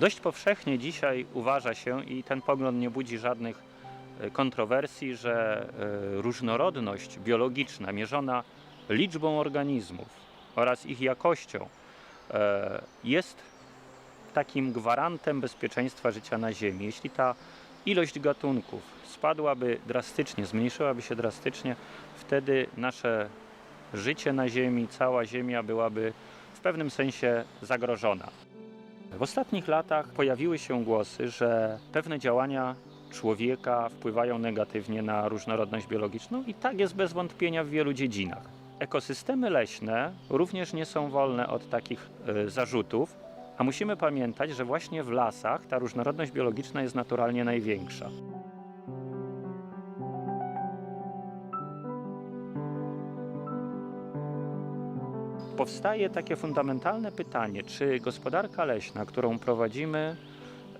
Dość powszechnie dzisiaj uważa się, i ten pogląd nie budzi żadnych e, kontrowersji, że e, różnorodność biologiczna mierzona liczbą organizmów oraz ich jakością e, jest takim gwarantem bezpieczeństwa życia na Ziemi. Jeśli ta ilość gatunków spadłaby drastycznie, zmniejszyłaby się drastycznie, wtedy nasze życie na Ziemi, cała Ziemia byłaby w pewnym sensie zagrożona. W ostatnich latach pojawiły się głosy, że pewne działania człowieka wpływają negatywnie na różnorodność biologiczną i tak jest bez wątpienia w wielu dziedzinach. Ekosystemy leśne również nie są wolne od takich e, zarzutów, a musimy pamiętać, że właśnie w lasach ta różnorodność biologiczna jest naturalnie największa. Powstaje takie fundamentalne pytanie, czy gospodarka leśna, którą prowadzimy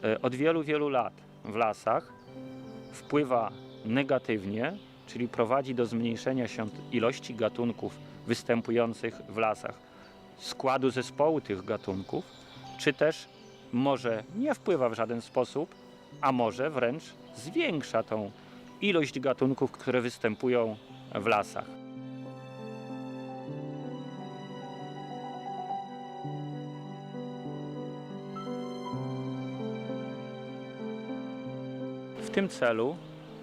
e, od wielu, wielu lat w lasach, wpływa negatywnie, czyli prowadzi do zmniejszenia się ilości gatunków występujących w lasach, składu zespołu tych gatunków, czy też może nie wpływa w żaden sposób, a może wręcz zwiększa tą ilość gatunków, które występują w lasach. W tym celu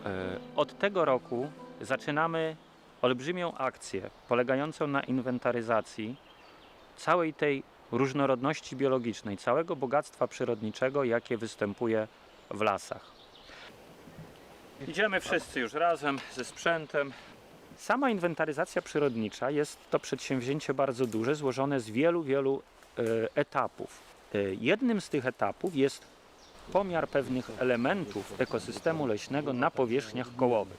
e, od tego roku zaczynamy olbrzymią akcję polegającą na inwentaryzacji całej tej różnorodności biologicznej, całego bogactwa przyrodniczego, jakie występuje w lasach. Idziemy wszyscy już razem ze sprzętem. Sama inwentaryzacja przyrodnicza jest to przedsięwzięcie bardzo duże, złożone z wielu, wielu e, etapów. E, jednym z tych etapów jest pomiar pewnych elementów ekosystemu leśnego na powierzchniach kołowych.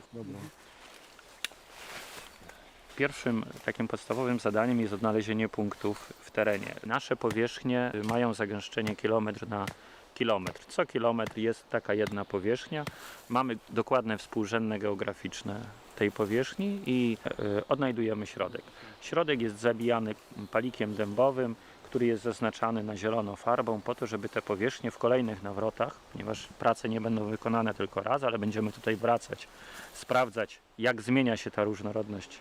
Pierwszym takim podstawowym zadaniem jest odnalezienie punktów w terenie. Nasze powierzchnie mają zagęszczenie kilometr na kilometr. Co kilometr jest taka jedna powierzchnia. Mamy dokładne współrzędne geograficzne tej powierzchni i e, odnajdujemy środek. Środek jest zabijany palikiem dębowym, który jest zaznaczany na zielono farbą po to, żeby te powierzchnie w kolejnych nawrotach, ponieważ prace nie będą wykonane tylko raz, ale będziemy tutaj wracać, sprawdzać jak zmienia się ta różnorodność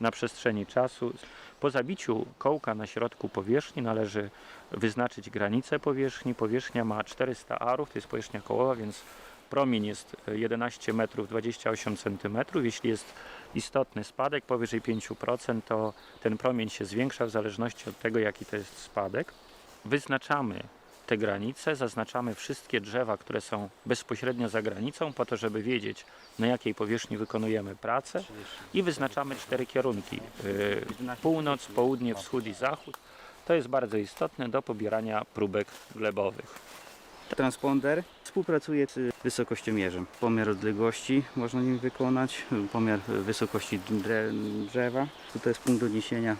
na przestrzeni czasu. Po zabiciu kołka na środku powierzchni należy wyznaczyć granicę powierzchni. Powierzchnia ma 400 arów, to jest powierzchnia kołowa, więc promień jest 11 metrów 28 centymetrów. Jeśli jest istotny spadek powyżej 5%, to ten promień się zwiększa w zależności od tego, jaki to jest spadek. Wyznaczamy te granice, zaznaczamy wszystkie drzewa, które są bezpośrednio za granicą, po to, żeby wiedzieć, na jakiej powierzchni wykonujemy pracę i wyznaczamy cztery kierunki: yy, północ, południe, wschód i zachód. To jest bardzo istotne do pobierania próbek glebowych. Transponder współpracuje z wysokościomierzem. Pomiar odległości można nim wykonać, pomiar wysokości drzewa. Tutaj jest punkt odniesienia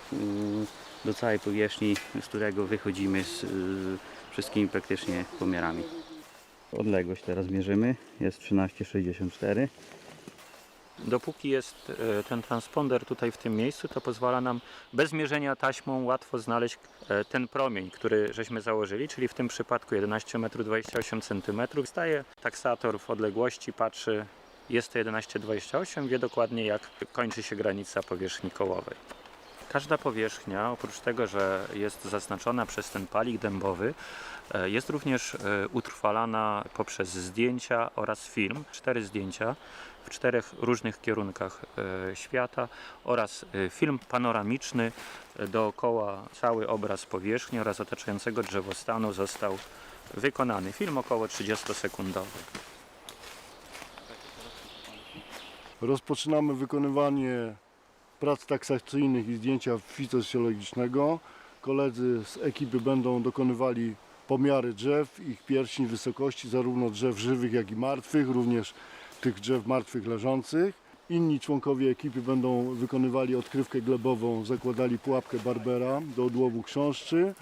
do całej powierzchni, z którego wychodzimy z wszystkimi praktycznie pomiarami. Odległość teraz mierzymy, jest 13,64. Dopóki jest e, ten transponder tutaj w tym miejscu, to pozwala nam bez mierzenia taśmą łatwo znaleźć e, ten promień, który żeśmy założyli, czyli w tym przypadku 11 m 28 cm. Staje taksator w odległości, patrzy, jest to 11,28, wie dokładnie jak kończy się granica powierzchni kołowej. Każda powierzchnia, oprócz tego, że jest zaznaczona przez ten palik dębowy, e, jest również e, utrwalana poprzez zdjęcia oraz film. Cztery zdjęcia w czterech różnych kierunkach e, świata oraz film panoramiczny dookoła cały obraz powierzchni oraz otaczającego drzewostanu został wykonany. Film około 30-sekundowy. Rozpoczynamy wykonywanie prac taksacyjnych i zdjęcia fitosocjologicznego. Koledzy z ekipy będą dokonywali pomiary drzew, ich pierścień wysokości, zarówno drzew żywych, jak i martwych, również tych drzew martwych leżących. Inni członkowie ekipy będą wykonywali odkrywkę glebową, zakładali pułapkę Barbera do odłowu chrząszczy.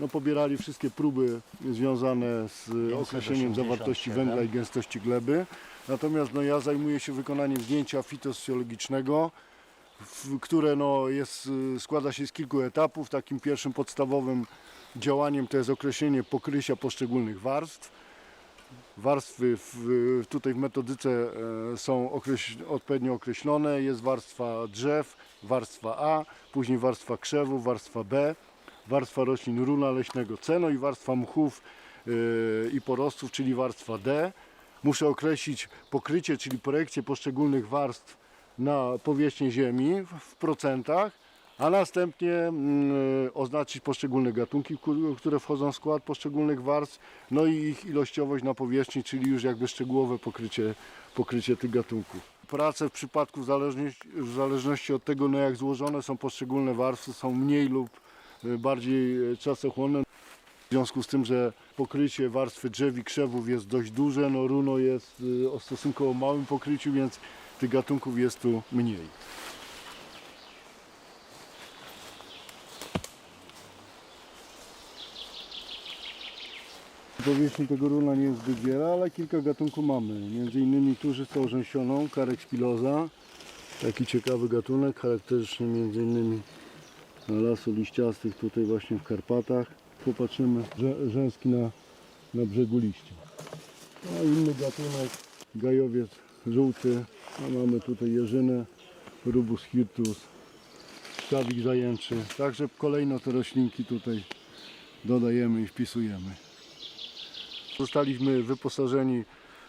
No, pobierali wszystkie próby związane z określeniem zawartości węgla i gęstości gleby. Natomiast no, ja zajmuję się wykonaniem zdjęcia fitosocjologicznego, w- które no, jest, y, składa się z kilku etapów. Takim pierwszym podstawowym działaniem to jest określenie pokrycia poszczególnych warstw. Warstwy w, tutaj w metodyce e, są okreś, odpowiednio określone. Jest warstwa drzew, warstwa A, później warstwa krzewów, warstwa B, warstwa roślin runa leśnego C, no i warstwa mchów e, i porostów, czyli warstwa D. Muszę określić pokrycie, czyli projekcję poszczególnych warstw na powierzchnię ziemi w- procentach, a następnie mm, oznaczyć poszczególne gatunki, które wchodzą w skład poszczególnych warstw, no i ich ilościowość na powierzchni, czyli już jakby szczegółowe pokrycie, pokrycie tych gatunków. Prace w przypadku w zależności, w zależności od tego, no jak złożone są poszczególne warstwy, są mniej lub e, bardziej e, czasochłonne. W związku z tym, że pokrycie warstwy drzew i krzewów jest dość duże, no runo jest o stosunkowo małym pokryciu, więc tych gatunków jest tu mniej. Powierzchni tego runa nie jest zbyt wiele, ale kilka gatunków mamy. Między innymi tużyczą rzęsioną, karek spiloza. Taki ciekawy gatunek, charakterystyczny między innymi lasu liściastych tutaj właśnie w Karpatach. Popatrzymy, rzęski na, na brzegu liścia. A inny gatunek, gajowiec żółty. A mamy tutaj jeżynę, rubus hirtus, stawik zajęczy. Także kolejno te roślinki tutaj dodajemy i wpisujemy. Zostaliśmy wyposażeni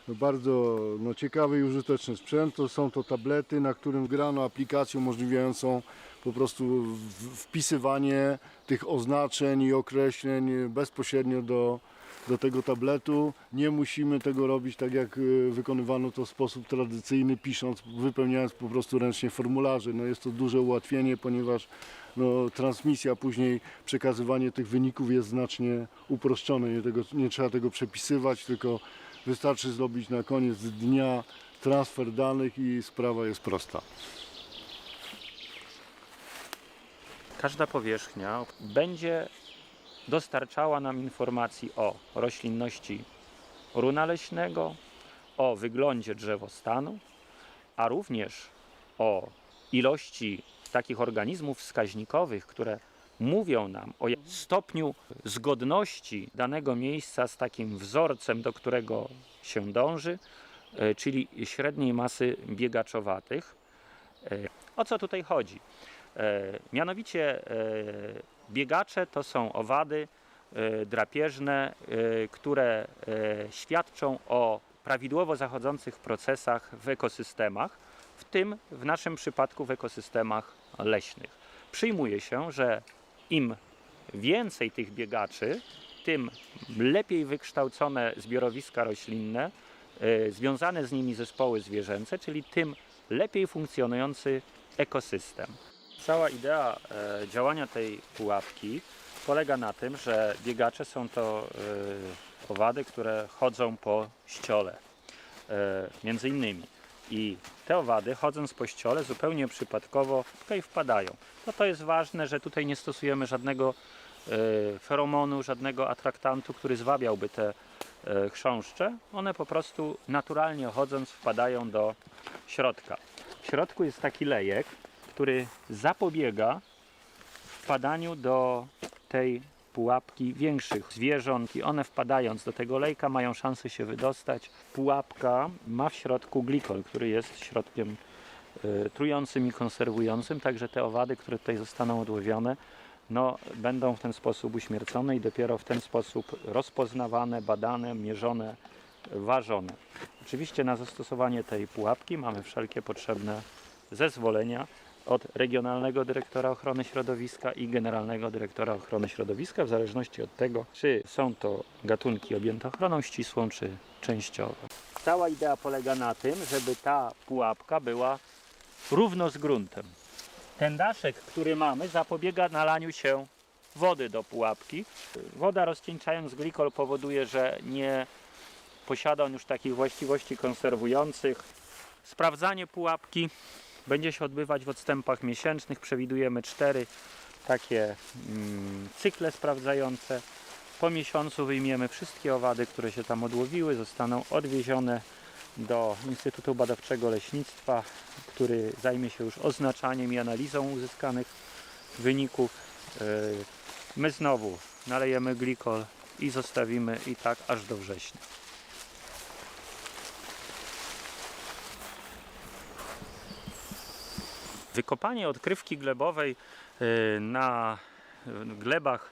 w bardzo no, ciekawy i użyteczny sprzęt. To są to tablety, na którym grano aplikację umożliwiającą po prostu wpisywanie tych oznaczeń i określeń bezpośrednio do, do tego tabletu. Nie musimy tego robić tak jak y, wykonywano to w sposób tradycyjny, pisząc, wypełniając po prostu ręcznie formularze. No jest to duże ułatwienie, ponieważ no, transmisja, później przekazywanie tych wyników jest znacznie uproszczone. Nie, tego, nie trzeba tego przepisywać, tylko wystarczy zrobić na koniec dnia transfer danych i sprawa jest prosta. Każda powierzchnia będzie dostarczała nam informacji o roślinności runa leśnego, o wyglądzie drzewostanu, a również o ilości takich organizmów wskaźnikowych, które mówią nam o stopniu zgodności danego miejsca z takim wzorcem, do którego się dąży, e, czyli średniej masy biegaczowatych. E, O co tutaj chodzi? E, Mianowicie biegacze to są owady e, drapieżne, e, które e, świadczą o prawidłowo zachodzących procesach w ekosystemach, w tym w naszym przypadku w ekosystemach leśnych. Przyjmuje się, że im więcej tych biegaczy, tym lepiej wykształcone zbiorowiska roślinne, związane z nimi zespoły zwierzęce, czyli tym lepiej funkcjonujący ekosystem. Cała idea e, działania tej pułapki polega na tym, że biegacze są to e, owady, które chodzą po ściole, e, między innymi. I te owady, chodząc po ściole, zupełnie przypadkowo tutaj wpadają. No to jest ważne, że tutaj nie stosujemy żadnego feromonu, żadnego atraktantu, który zwabiałby te chrząszcze. One po prostu naturalnie chodząc wpadają do środka. W środku jest taki lejek, który zapobiega wpadaniu do tej pułapki większych zwierząt i one wpadając do tego lejka mają szansę się wydostać. Pułapka ma w środku glikol, który jest środkiem y, trującym i konserwującym, także te owady, które tutaj zostaną odłowione, no, będą w ten sposób uśmiercone i dopiero w ten sposób rozpoznawane, badane, mierzone, ważone. Oczywiście na zastosowanie tej pułapki mamy wszelkie potrzebne zezwolenia od Regionalnego Dyrektora Ochrony Środowiska i Generalnego Dyrektora Ochrony Środowiska, w zależności od tego, czy są to gatunki objęte ochroną ścisłą, czy częściowo. Cała idea polega na tym, żeby ta pułapka była równo z gruntem. Ten daszek, który mamy, zapobiega nalaniu się wody do pułapki. Woda rozcieńczając glikol powoduje, że nie posiada on już takich właściwości konserwujących. Sprawdzanie pułapki będzie się odbywać w odstępach miesięcznych. Przewidujemy cztery takie mm, cykle sprawdzające. Po miesiącu wyjmiemy wszystkie owady, które się tam odłowiły, zostaną odwiezione do Instytutu Badawczego Leśnictwa, który zajmie się już oznaczaniem i analizą uzyskanych wyników. Yy, My znowu nalejemy glikol i zostawimy i tak aż do września. Wykopanie odkrywki glebowej y, na glebach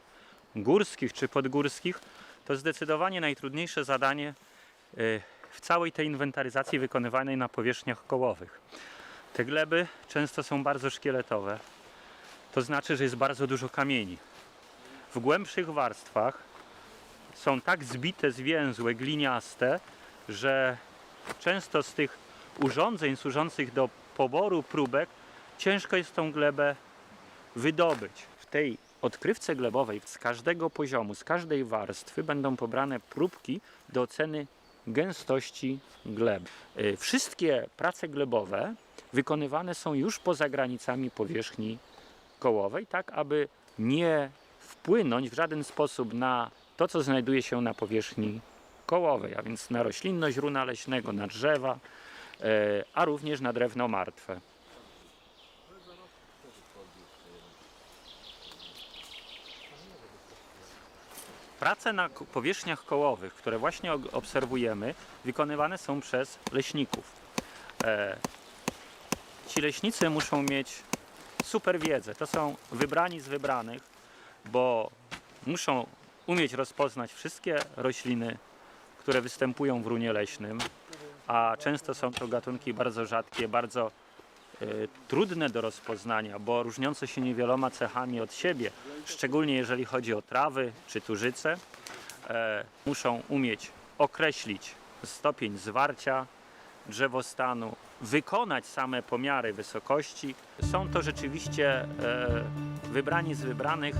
górskich czy podgórskich to zdecydowanie najtrudniejsze zadanie y, w całej tej inwentaryzacji wykonywanej na powierzchniach kołowych. Te gleby często są bardzo szkieletowe, to znaczy, że jest bardzo dużo kamieni. W głębszych warstwach są tak zbite, zwięzłe, gliniaste, że często z tych urządzeń służących do poboru próbek ciężko jest tą glebę wydobyć. W tej odkrywce glebowej z każdego poziomu, z każdej warstwy będą pobrane próbki do oceny gęstości gleb. Y, Wszystkie prace glebowe wykonywane są już poza granicami powierzchni kołowej, tak aby nie wpłynąć w żaden sposób na to, co znajduje się na powierzchni kołowej, a więc na roślinność runa leśnego, na drzewa, e, a również na drewno martwe. Prace na powierzchniach kołowych, które właśnie obserwujemy, wykonywane są przez leśników. E, ci leśnicy muszą mieć super wiedzę. To są wybrani z wybranych, bo muszą umieć rozpoznać wszystkie rośliny, które występują w runie leśnym, a często są to gatunki bardzo rzadkie, bardzo trudne do rozpoznania, bo różniące się niewieloma cechami od siebie, szczególnie jeżeli chodzi o trawy czy turzyce, e, muszą umieć określić stopień zwarcia drzewostanu, wykonać same pomiary wysokości. Są to rzeczywiście e, wybrani z wybranych